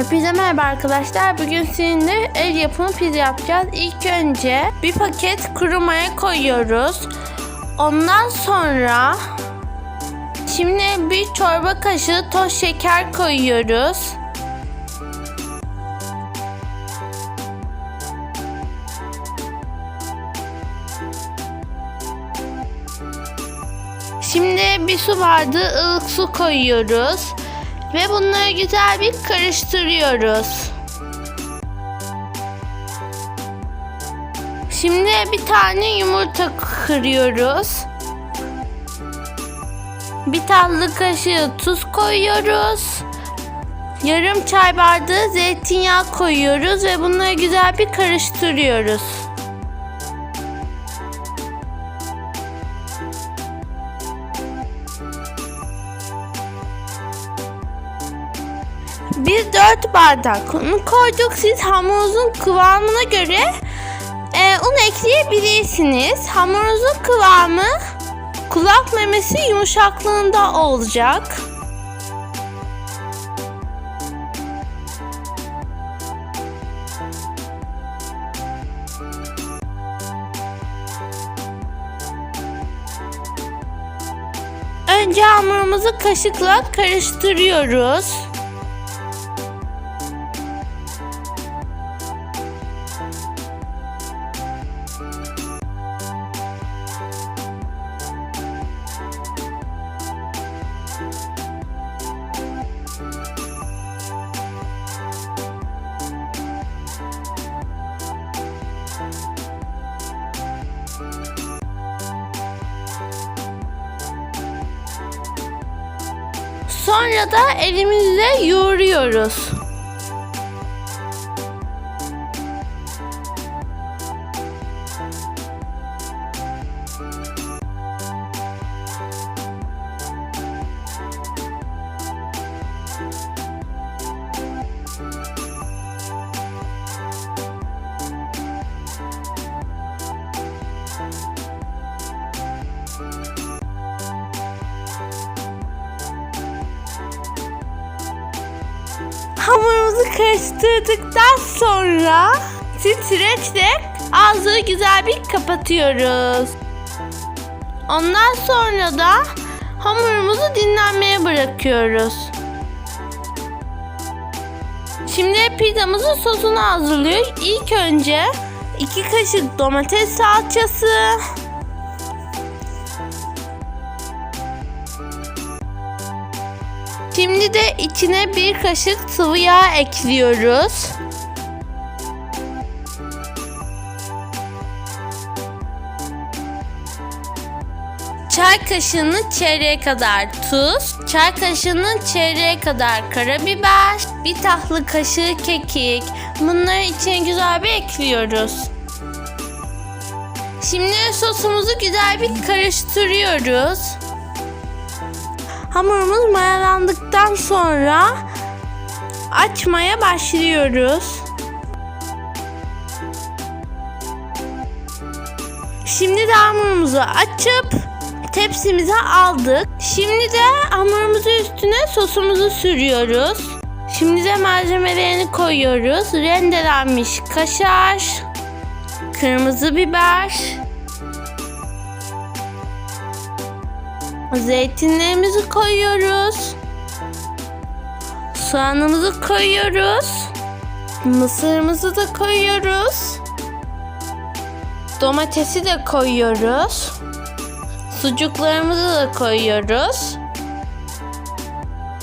Hepinize merhaba arkadaşlar. Bugün sizinle el yapımı pizza yapacağız. İlk önce bir paket kuru maya koyuyoruz. Ondan sonra şimdi bir çorba kaşığı toz şeker koyuyoruz. Şimdi bir su bardağı ılık su koyuyoruz. Ve bunları güzel bir karıştırıyoruz. Şimdi bir tane yumurta kırıyoruz. Bir tatlı kaşığı tuz koyuyoruz. Yarım çay bardağı zeytinyağı koyuyoruz ve bunları güzel bir karıştırıyoruz. Biz 4 bardak un koyduk. Siz hamurunuzun kıvamına göre e, un ekleyebilirsiniz. Hamurunuzun kıvamı kulak memesi yumuşaklığında olacak. Önce hamurumuzu kaşıkla karıştırıyoruz. Sonra da elimizle yoğuruyoruz. Hamurumuzu karıştırdıktan sonra titreçle ağzını güzel bir kapatıyoruz. Ondan sonra da hamurumuzu dinlenmeye bırakıyoruz. Şimdi pizzamızın sosunu hazırlıyor. İlk önce 2 kaşık domates salçası, Şimdi de içine bir kaşık sıvı yağ ekliyoruz. Çay kaşığının çeyreğe kadar tuz, çay kaşığının çeyreğe kadar karabiber, bir tatlı kaşığı kekik. Bunları içine güzel bir ekliyoruz. Şimdi sosumuzu güzel bir karıştırıyoruz. Hamurumuz mayalandıktan sonra açmaya başlıyoruz. Şimdi de hamurumuzu açıp tepsimize aldık. Şimdi de hamurumuzun üstüne sosumuzu sürüyoruz. Şimdi de malzemelerini koyuyoruz. Rendelenmiş kaşar, kırmızı biber, Zeytinlerimizi koyuyoruz. Soğanımızı koyuyoruz. Mısırımızı da koyuyoruz. Domatesi de koyuyoruz. Sucuklarımızı da koyuyoruz.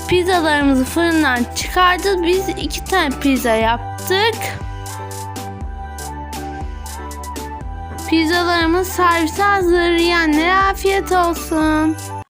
Pizzalarımızı fırından çıkardık. Biz iki tane pizza yaptık. Pizzalarımız servise hazır. Yiyenlere afiyet olsun.